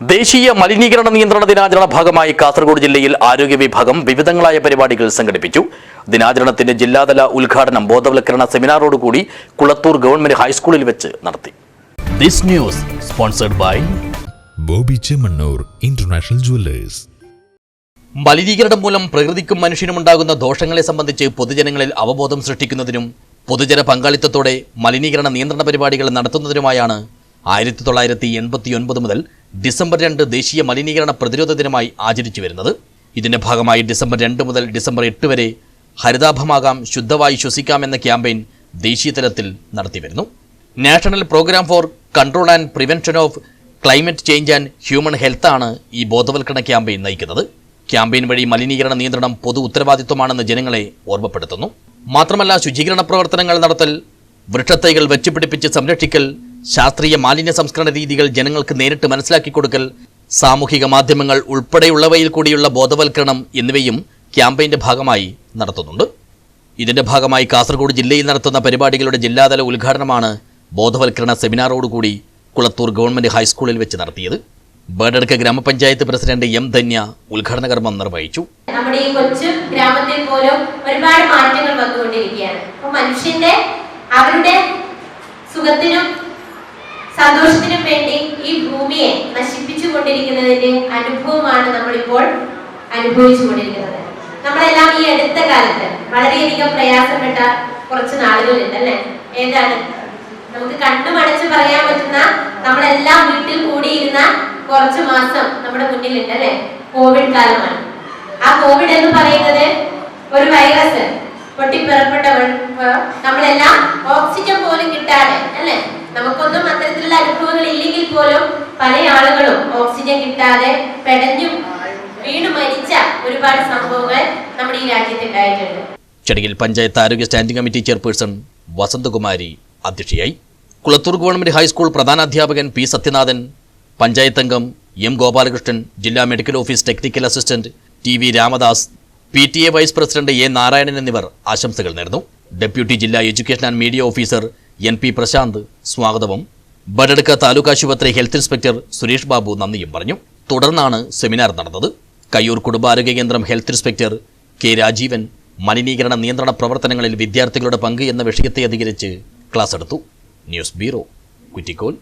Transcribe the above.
ദേശീയ മലിനീകരണ നിയന്ത്രണ ദിനാചരണ ഭാഗമായി കാസർഗോഡ് ജില്ലയിൽ ആരോഗ്യ വിഭാഗം വിവിധങ്ങളായ പരിപാടികൾ സംഘടിപ്പിച്ചു. ദിനാചരണത്തിന്റെ ജില്ലാതല ഉദ്ഘാടനം ബോധവൽക്കരണ സെമിനാറോടുകൂടി കുളത്തൂർ ഗവൺമെന്റ് ഹൈസ്കൂളിൽ വെച്ച് നടത്തി. This news sponsored by Bobby Chemmanur international jewellers. മലിനീകരണം മൂലം പ്രകൃതിക്കും മനുഷ്യനുമുണ്ടാകുന്ന ദോഷങ്ങളെ സംബന്ധിച്ച് പൊതുജനങ്ങളിൽ അവബോധം സൃഷ്ടിക്കുന്നതിനും പൊതുജന പങ്കാളിത്തത്തോടെ മലിനീകരണ നിയന്ത്രണ പരിപാടികൾ നടത്തുന്നതിനുമായാണ് ആയിരത്തി തൊള്ളായിരത്തി എൺപത്തി ഒൻപത് മുതൽ ഡിസംബർ രണ്ട് ദേശീയ മലിനീകരണ പ്രതിരോധ ദിനമായി ആചരിച്ചു വരുന്നത്. ഇതിന്റെ ഭാഗമായി ഡിസംബർ രണ്ട് മുതൽ ഡിസംബർ എട്ട് വരെ ഹരിതാഭമാകാം ശുദ്ധവായു ശ്വസിക്കാം എന്ന ക്യാമ്പയിൻ ദേശീയ തലത്തിൽ നടത്തിവരുന്നു national programme for control and prevention of climate change and human health ആണ് ഈ ബോധവൽക്കരണ ക്യാമ്പയിൻ നയിക്കുന്നത്. ക്യാമ്പയിൻ വഴി മലിനീകരണ നിയന്ത്രണം പൊതു ഉത്തരവാദിത്വമാണെന്ന് ജനങ്ങളെ ഓർമ്മപ്പെടുത്തുന്നു. മാത്രമല്ല ശുചീകരണ പ്രവർത്തനങ്ങൾ നടത്തൽ വൃക്ഷത്തൈകൾ വെച്ചുപിടിപ്പിച്ച് സംരക്ഷിക്കൽ ശാസ്ത്രീയ മാലിന്യ സംസ്കരണ രീതികൾ ജനങ്ങൾക്ക് നേരിട്ട് മനസ്സിലാക്കി കൊടുക്കൽ സാമൂഹിക മാധ്യമങ്ങൾ ഉൾപ്പെടെയുള്ളവയിൽ കൂടിയുള്ള ബോധവൽക്കരണം എന്നിവയും ക്യാമ്പയിന്റെ ഭാഗമായി നടത്തുന്നുണ്ട്. ഇതിന്റെ ഭാഗമായി കാസർഗോഡ് ജില്ലയിൽ നടത്തുന്ന പരിപാടികളുടെ ജില്ലാതല ഉദ്ഘാടനമാണ് ബോധവൽക്കരണ സെമിനാറോടുകൂടി കുളത്തൂർ ഗവൺമെന്റ് ഹൈസ്കൂളിൽ വെച്ച് നടത്തിയത്. ബേഡടുക്ക ഗ്രാമപഞ്ചായത്ത് പ്രസിഡന്റ് എം ധന്യ ഉദ്ഘാടന കർമ്മം നിർവഹിച്ചു. നമ്മുടെ ഈ കൊച്ചു ഗ്രാമത്തിൽ പോലും ഒരുപാട് മാറ്റങ്ങൾ വന്നുകൊണ്ടിരിക്കുകയാണ്. മനുഷ്യന്റെ അവരുടെ സുഖത്തിനും സന്തോഷത്തിനും വേണ്ടി ഈ ഭൂമിയെ നശിപ്പിച്ചു കൊണ്ടിരിക്കുന്നതിന്റെ അനുഭവമാണ് നമ്മളിപ്പോൾ അനുഭവിച്ചു കൊണ്ടിരിക്കുന്നത്. നമ്മളെല്ലാം ഈ അടുത്ത കാലത്ത് വളരെയധികം പ്രയാസപ്പെട്ട കുറച്ച് നാളുകളുണ്ട് അല്ലെ? ഏതാണ്? നമുക്ക് കണ്ണുമടച്ച് പറയാൻ പറ്റുന്ന നമ്മളെല്ലാം വീട്ടിൽ കൂടിയിരുന്ന കുറച്ച് മാസം നമ്മുടെ മുന്നിലുണ്ട് അല്ലെ? കോവിഡ് കാലമാണ്. ആ കോവിഡ് എന്ന് പറയുന്നത് ഒരു വൈറസ് പൊട്ടിപ്പിറപ്പെട്ട നമ്മളെല്ലാം ഓക്സിജൻ പോലും കിട്ടാതെ അല്ലെ? നമുക്കൊന്നും അത്തരത്തിലുള്ള അനുഭവങ്ങൾ ഇല്ലെങ്കിൽ പോലും പല ആളുകളും ഓക്സിജൻ കിട്ടാതെ പെടഞ്ഞു വീണു മരിച്ച ഒരുപാട് സംഭവങ്ങൾ നമ്മുടെ ഈ രാജ്യത്ത് ഉണ്ടായിട്ടുണ്ട്. ചടങ്ങിൽ പഞ്ചായത്ത് ആരോഗ്യ സ്റ്റാൻഡിംഗ് കമ്മിറ്റി ചെയർപേഴ്സൺ വസന്തകുമാരി അധ്യക്ഷയായി. കുളത്തൂർ ഗവൺമെന്റ് ഹൈസ്കൂൾ പ്രധാനാധ്യാപകൻ പി സത്യനാഥൻ പഞ്ചായത്ത് അംഗം എം ഗോപാലകൃഷ്ണൻ ജില്ലാ medical office technical assistant T V Ramadas P T A vice president A Narayanan എന്നിവർ ആശംസകൾ നേർന്നു. ഡെപ്യൂട്ടി ജില്ലാ education and media officer N P Prashanth സ്വാഗതവും. ബഡടുക്ക താലൂക്ക് ആശുപത്രി ഹെൽത്ത് ഇൻസ്പെക്ടർ സുരേഷ് ബാബു നന്ദിയും പറഞ്ഞു. തുടർന്നാണ് സെമിനാർ നടന്നത്. കയ്യൂർ കുടുംബാരോഗ്യ കേന്ദ്രം ഹെൽത്ത് ഇൻസ്പെക്ടർ കെ രാജീവൻ മലിനീകരണ നിയന്ത്രണ പ്രവർത്തനങ്ങളിൽ വിദ്യാർത്ഥികളുടെ പങ്ക് എന്ന വിഷയത്തെ അധികരിച്ച് ക്ലാസ് എടുത്തു. News bureau Kuttikol.